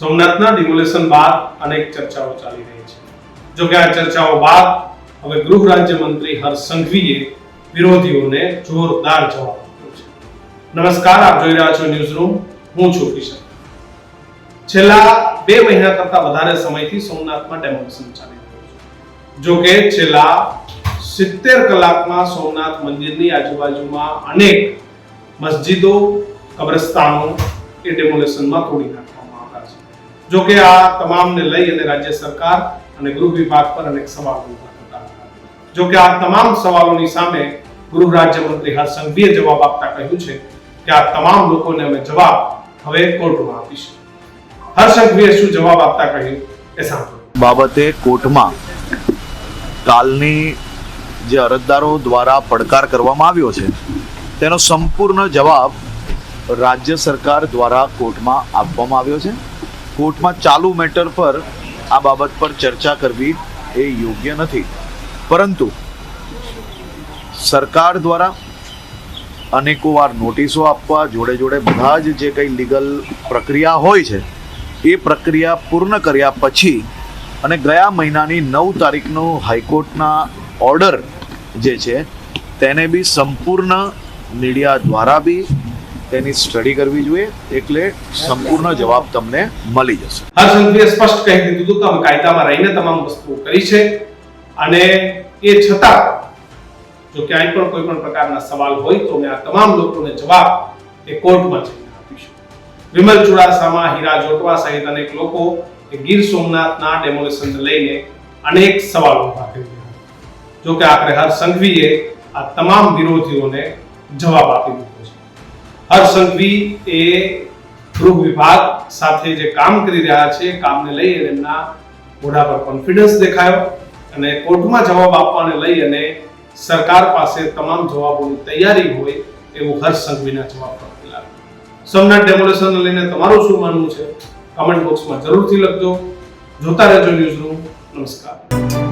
સોમનાથના demolition બાદ અનેક ચર્ચાઓ ચાલી રહી છે. જો કે આ ચર્ચાઓ બાદ હવે ગૃહ રાજ્યમંત્રી હર્ષ સંઘવીએ વિરોધીઓને જોરદાર જવાબ આપ્યો છે. નમસ્કાર, આપ જોઈ રહ્યા છો ન્યૂઝ રૂમ હું છું કિશન. છેલ્લા બે મહિના કરતા વધારે સમયથી સોમનાથમાં ડેમોલેશન ચાલી રહ્યું છે. જો કે છેલ્લા સિત્તેર કલાકમાં સોમનાથ મંદિરની આજુબાજુમાં અનેક મસ્જિદો, કબ્રસ્તાનો એ ડેમોલેશનમાં તોડી છે જો કે આ તમામને લઈ અને રાજ્ય સરકાર અને ગૃહ વિભાગ પર અનેક સવાલો ઊભા થતા જો કે આ તમામ સવાલોની સામે ગૃહ રાજ્યમંત્રી હર્ષ સંઘવીએ જવાબ આપતા કહ્યું છે કે આ તમામ લોકોને અમે જવાબ હવે કોર્ટમાં આપીશું. હર્ષ સંઘવીએ શું જવાબ આપતા કહ્યું? એ સાંભળો. બાબતે કોર્ટમાં કાલની જે અરજદારો દ્વારા પડકાર કરવામાં આવ્યો છે, તેનો સંપૂર્ણ જવાબ રાજ્ય સરકાર દ્વારા કોર્ટમાં આપવામાં આવ્યો છે. કોર્ટમાં ચાલુ મેટર પર આ બાબત પર ચર્ચા કરવી એ યોગ્ય નથી. પરંતુ સરકાર દ્વારા અનેકો વાર નોટિસો આપવા જોડે જોડે બધા જ જે કંઈ લીગલ પ્રક્રિયા હોય છે, એ પ્રક્રિયા પૂર્ણ કર્યા પછી અને ગયા મહિનાની નવ તારીખનો હાઈકોર્ટના ઓર્ડર જે છે, તેને બી સંપૂર્ણ મીડિયા દ્વારા બી તેની સ્ટડી કરવી જોઈએ એટલે સંપૂર્ણ જવાબ તમને મળી જશે. હર્ષ સ્પષ્ટ કહી દીધું હતું કે અમે કાયદામાં રહીને તમામ વસ્તુઓ કરી છે અને એ છતાં જો ક્યાંય પણ કોઈ પણ પ્રકારના સવાલ હોય તો અમે આ તમામ લોકોને જવાબ એ કોર્ટમાં જઈને આપીશું. વિમલ ચુડાસામાં, હીરા જોટવા સહિત અનેક લોકો ગીર સોમનાથના ડેમોલેશનને લઈને અનેક સવાલો ઊભા કરી રહ્યા. જો કે આખરે હર્ષ સંઘવીએ આ તમામ વિરોધીઓને જવાબ આપી દીધો છે. હર્ષ સંઘવી એ ગૃહ વિભાગ સાથે જે કામ કરી રહ્યા છે, કામને લઈ અને એમના મોઢા પર કોન્ફિડન્સ દેખાયો અને કોર્ટમાં જવાબ આપવાને લઈ અને સરકાર પાસે તમામ જવાબોની તૈયારી હોય એવું હર્ષ સંઘવીના જવાબ પર લાગ્યું સોમનાથ ડેમોલેશનને લઈને તમારું શું માનવું છે? કમેન્ટ બોક્સમાં જરૂરથી લખજો. જોતા રહેજો ન્યૂઝ રૂમ નમસ્કાર.